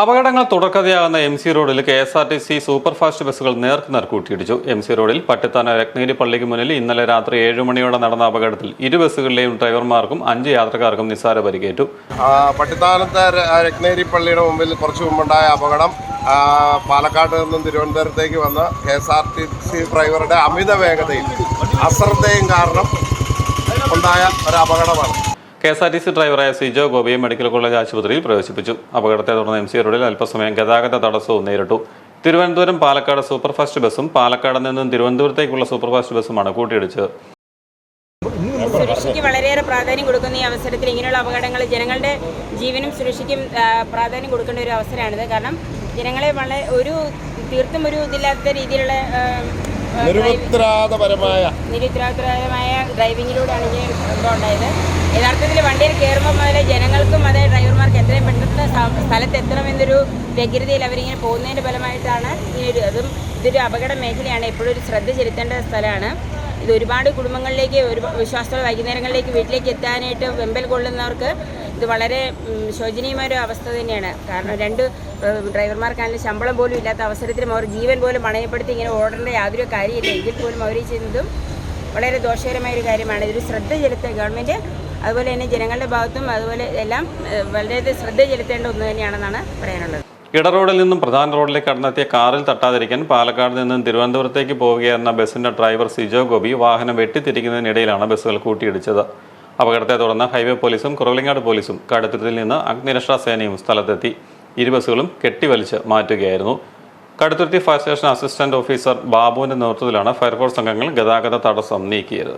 അപകടങ്ങൾ തുടർക്കഥയാകുന്ന M C റോഡിൽ K S R T C super fast ബസ്സുകൾ നേർക്ക് നേർ കൂട്ടിയിടിച്ചു. എം സി റോഡിൽ പട്ടിത്താന രത്നഗിരി പള്ളിക്ക് മുന്നിൽ ഇന്നലെ രാത്രി ഏഴ് മണിയോടെ നടന്ന അപകടത്തിൽ ഇരു ബസ്സുകളിലെയും ഡ്രൈവർമാർക്കും അഞ്ച് യാത്രക്കാർക്കും നിസ്സാര പരിക്കേറ്റു. പട്ടിത്താനത്തെ രത്നഗിരി പള്ളിയുടെ മുമ്പിൽ കുറച്ചു മുമ്പുണ്ടായ അപകടം പാലക്കാട് നിന്നും തിരുവനന്തപുരത്തേക്ക് വന്ന K S R T C ഡ്രൈവറുടെ അമിത വേഗതയും അശ്രദ്ധയും കാരണം ഉണ്ടായ ഒരു അപകടമാണ് K S R T C ഡ്രൈവറായ സിജോ ഗോപിയെ മെഡിക്കൽ കോളേജ് ആശുപത്രിയിൽ പ്രവേശിപ്പിച്ചു. അപകടത്തെ തുടർന്ന് എം സി റോഡിൽ അല്പസമയം ഗതാഗത തടസ്സവും നേരിട്ടു. തിരുവനന്തപുരം പാലക്കാട് സൂപ്പർഫാസ്റ്റ് ബസ്സും പാലക്കാട് നിന്നും തിരുവനന്തപുരത്തേക്കുള്ള സൂപ്പർഫാസ്റ്റ് ബസ്സുമാണ് കൂട്ടിയിടിച്ചത്. സുരക്ഷയ്ക്ക് വളരെയേറെ പ്രാധാന്യം കൊടുക്കുന്ന ഈ അവസരത്തിൽ ഇങ്ങനെയുള്ള അപകടങ്ങൾ ജനങ്ങളുടെ ജീവനും സുരക്ഷയ്ക്കും പ്രാധാന്യം കൊടുക്കേണ്ട ഒരു അവസരമാണിത്. കാരണം ജനങ്ങളെ വളരെ ഒരു തീർത്തും ഒരു ഇതില്ലാത്ത രീതിയിലുള്ള നിരുത്തരാതപരമായ നിരുത്തരവാദിത്തപരമായ ഡ്രൈവിങ്ങിലൂടെയാണ് ഇങ്ങനെ ഉണ്ടായത്. യഥാർത്ഥത്തിൽ വണ്ടിയിൽ കയറുമ്പോൾ മുതൽ ജനങ്ങൾക്കും അതേ ഡ്രൈവർമാർക്ക് എത്രയും പെട്ടെന്ന് സ്ഥ- സ്ഥലത്ത് എത്തണമെന്നൊരു വ്യഗ്രതയിൽ അവരിങ്ങനെ പോകുന്നതിന്റെ ഫലമായിട്ടാണ് ഈ ഒരു അതും ഇതൊരു അപകട മേഖലയാണ്. എപ്പോഴും ഒരു ശ്രദ്ധ ചെലുത്തേണ്ട സ്ഥലമാണ്. ഇത് ഒരുപാട് കുടുംബങ്ങളിലേക്ക് ഒരു വിശ്വാസത്തോടെ വൈകുന്നേരങ്ങളിലേക്ക് വീട്ടിലേക്ക് എത്താനായിട്ട് വെമ്പൽ കൊള്ളുന്നവർക്ക് ഇത് വളരെ ശോചനീയമായൊരു അവസ്ഥ തന്നെയാണ്. കാരണം രണ്ട് ഡ്രൈവർമാർക്കാണെങ്കിലും ശമ്പളം പോലും ഇല്ലാത്ത അവസരത്തിലും അവർ ജീവൻ പോലും പണയപ്പെടുത്തി ഇങ്ങനെ ഓടേണ്ട യാതൊരു കാര്യമില്ല. എങ്കിൽ പോലും അവർ ചെയ്യുന്നതും വളരെ ദോഷകരമായ ഒരു കാര്യമാണ്. ഇതൊരു ശ്രദ്ധ ചെലുത്തുക ഗവൺമെന്റ് അതുപോലെ തന്നെ ജനങ്ങളുടെ ഭാഗത്തും അതുപോലെ എല്ലാം വളരെയധികം വളരെ ശ്രദ്ധ ചെലുത്തേണ്ട ഒന്ന് തന്നെയാണെന്നാണ് പറയാനുള്ളത്. ഇട റോഡിൽ നിന്നും പ്രധാന റോഡിലേക്ക് കടന്നെത്തിയ കാറിൽ തട്ടാതിരിക്കാൻ പാലക്കാട് നിന്നും തിരുവനന്തപുരത്തേക്ക് പോവുകയായിരുന്ന ബസിന്റെ ഡ്രൈവർ സിജോ ഗോപി വാഹനം വെട്ടിത്തിരിക്കുന്നതിനിടയിലാണ് ബസ്സുകൾ കൂട്ടിയിടിച്ചത്. അപകടത്തെ തുടർന്ന് ഹൈവേ പോലീസും കുറവലിങ്ങാട് പോലീസും കടുത്തുരുത്തിൽ നിന്ന് അഗ്നിരക്ഷാ സേനയും സ്ഥലത്തെത്തി. ഇരു ബസ്സുകളും കെട്ടിവലിച്ച് മാറ്റുകയായിരുന്നു. Kaduthuruthy fire station assistant officer ബാബുവിന്റെ നേതൃത്വത്തിലാണ് ഫയർഫോഴ്സ് അംഗങ്ങൾ ഗതാഗത തടസ്സം നീക്കിയത്.